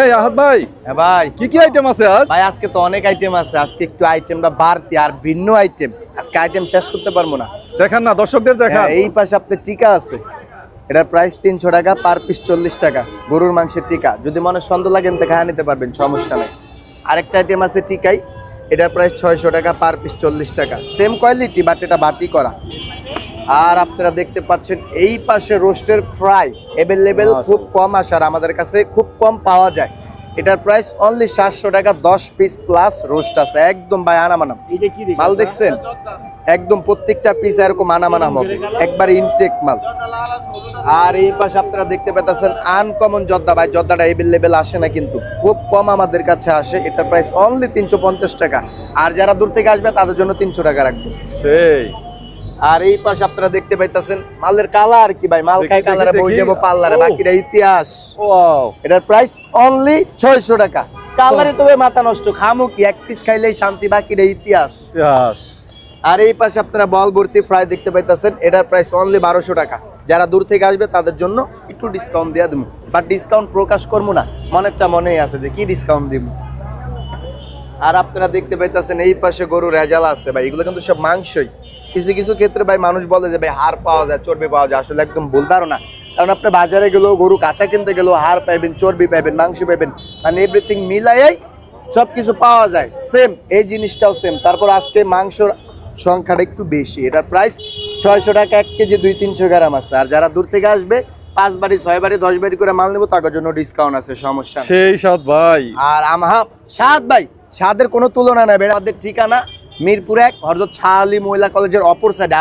এই আহাদ ভাই। হ্যাঁ ভাই। কি কি আইটেম আছে আজ? ভাই আজকে তো অনেক আইটেম আছে। আজকে একটু আইটেমটা বাড়তি আর ভিন্ন আইটেম আজকে আইটেম শেষ করতে পারব না। দেখান না দর্শকদের দেখান। হ্যাঁ, এই পাশে আপনার টিকা আছে। এটার প্রাইস তিনশো টাকা পার পিস চল্লিশ টাকা। গরুর মাংসের টিকা। যদি মনে সন্দেহ লাগেন তো খাওয়া নিতে পারবেন সমস্যা নেই। আরেকটা আইটেম আছে টিকাই। এটার প্রাইস ছয়শো টাকা পার পিস চল্লিশ টাকা। সেম কোয়ালিটি বাট এটা বাটি করা। আর আপনারা দেখতে পাচ্ছেন এই পাশে রোস্টের ফ্রাই অ্যাভেলেবেল খুব কম আসার আমাদের কাছে খুব কম পাওয়া যায়। এটার প্রাইস অনলি সাতশো টাকা দশ পিস প্লাস রোস্ট আছে। একদম ভাই আনামানাম। মাল দেখছেন? একদম প্রত্যেকটা পিস এরকম আনামানাম হবে। একবার ইনটেক মাল। আর এই পাশে আপনারা দেখতে পেতেছেন আনকমন জর্দা। ভাই জর্দাটা এভেলেবেল আসে না কিন্তু। খুব কম আমাদের কাছে আসে। এটার প্রাইস অনলি তিনশো পঞ্চাশ টাকা। আর যারা দূর থেকে আসবে তাদের জন্য তিনশো টাকা রাখব। সেই। আর এই পাশে আপনারা দেখতে পাইতেছেন মালের কালার কি ভাই? মাল খাই কালারে বই যাব পাল্লারে ও। বাকিটা ইতিহাস। এটার প্রাইস অনলি ছয়শো টাকা। কালারে তবে মাথা নষ্ট খামু কি এক পিস খাইলেই শান্তি বাকিটা ইতিহাস। ইতিহাস। আর এই পাশে আপনারা বল ভর্তি ফ্রাই দেখতে পাইতেছেন এটার প্রাইস অনলি বারোশো টাকা। যারা দূর থেকে আসবে তাদের জন্য একটু ডিসকাউন্ট দিয়ে দেবো বাট ডিসকাউন্ট প্রকাশ করব না মনেরটা মনেই আছে যে কি ডিসকাউন্ট দিব আর আপনারা দেখতে পাইতেছেন এই পাশে গরু রেজাল আছে, ভাই। এগুলো কিন্তু সব মাংসই। কিছু কিছু ক্ষেত্রে, ভাই, মানুষ বলে যে, ভাই, হাড় পাওয়া যায়, চর্বি পাওয়া যায়। আসলে একদম ভুল ধারণা। কারণ আপনি বাজারে গেলেও, গরু কাঁচা কিনতে গেলেও হাড় পাইবেন, চর্বি পাইবেন, মাংস পাইবেন মানে এভরিথিং মিলাইয়াই সব কিছু পাওয়া যায়। সেম এই জিনিসটাও সেম তারপর আজকে মাংসর সংখ্যাটা একটু বেশি। এটার প্রাইস ছয়শো টাকা, এক কেজি দুই তিনশো গ্রাম আছে। আর যারা দূর থেকে আসবে পাঁচ বাড়ি ছয় বাড়ি দশ বাড়ি করে মাল নেব তার জন্য ডিসকাউন্ট আছে সমস্যা সেই সাত ভাই। আর আমহা সাত ভাই সাদের কোনো তুলনা নেই আমাদের ঠিকানা মিরপুর এক হরজত শাহ আলী মহিলা কলেজের অপর সাইডে